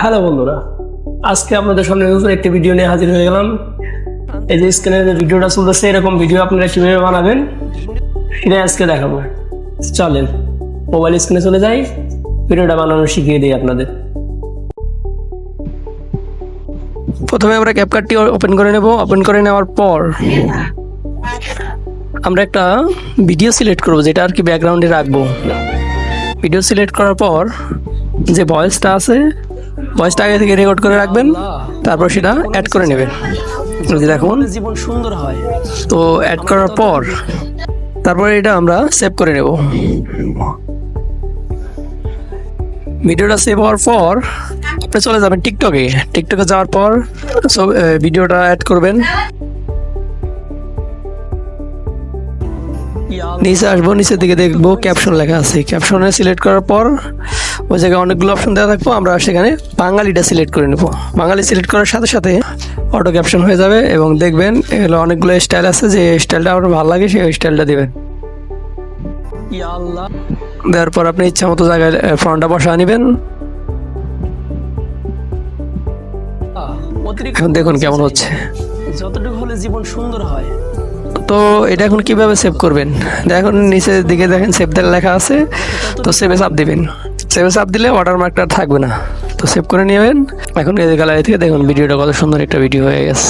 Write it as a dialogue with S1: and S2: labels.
S1: Hello বন্ধুরা, আজকে আপনাদের সামনে নতুন একটি ভিডিও নিয়ে হাজির হয়ে গেলাম। এই যে স্ক্রিনে যে ভিডিওটা চলতেছে, এরকম ভিডিও আপনারা কীভাবে বানাবেন, সেটাই আজকে দেখাবো। চলেন মোবাইল স্ক্রিনে চলে যাই ভিডিওটা বানানো শিখিয়ে দিই আপনাদের। প্রথমে আমরা ক্যাপকার্টটি ওপেন করে নেব। ওপেন করে নেওয়ার পর আমরা একটা ভিডিও সিলেক্ট করব, যেটা আর কি ব্যাকগ্রাউন্ডে রাখব। ভিডিও সিলেক্ট করার পর যে ভয়েসটা আছে ভয়েসটা আগে থেকে রেকর্ড করে রাখবেন তারপর সেটা অ্যাড করে নেবেন। দেখুন জীবন সুন্দর হয়। তো অ্যাড করার পর তারপরে এটা আমরা সেভ করে নেব। ভিডিওটা সেভ হওয়ার পর আপনি চলে যাবেন টিকটকে টিকটকে যাওয়ার পর সব ভিডিওটা অ্যাড করবেন। নিচে আসব নিচের দিকে দেখব ক্যাপশন লেখা আছে। ক্যাপশনে সিলেক্ট করার পর ওই জায়গায় অনেকগুলো অপশন দেওয়া থাকব আমরা সেখানে বাঙালিটা সিলেক্ট করে নেব। বাঙালি সিলেক্ট করার সাথে সাথে অটো ক্যাপশন হয়ে যাবে এবং দেখবেন এগুলো অনেকগুলো স্টাইল আছে যে স্টাইলটা আপনার ভালো লাগে সেই স্টাইলটা দিবেন। দেওয়ার পর আপনি ইচ্ছা মতো জায়গায় ফ্রন্টটা বসা নেবেন। এখন দেখুন কেমন হচ্ছে। যতটুকু হলে জীবন সুন্দর হয়। তো এটা এখন কীভাবে সেভ করবেন? দেখুন নিচের দিকে দেখেন সেভ লেখা আছে তো সেভে চাপ দিবেন। সেভে চাপ দিলে ওয়াটার মার্কটা থাকবে না। তো সেভ করে নেবেন। এখন এদের গ্যালারি থেকে দেখুন ভিডিওটা কত সুন্দর একটা ভিডিও হয়ে গেছে।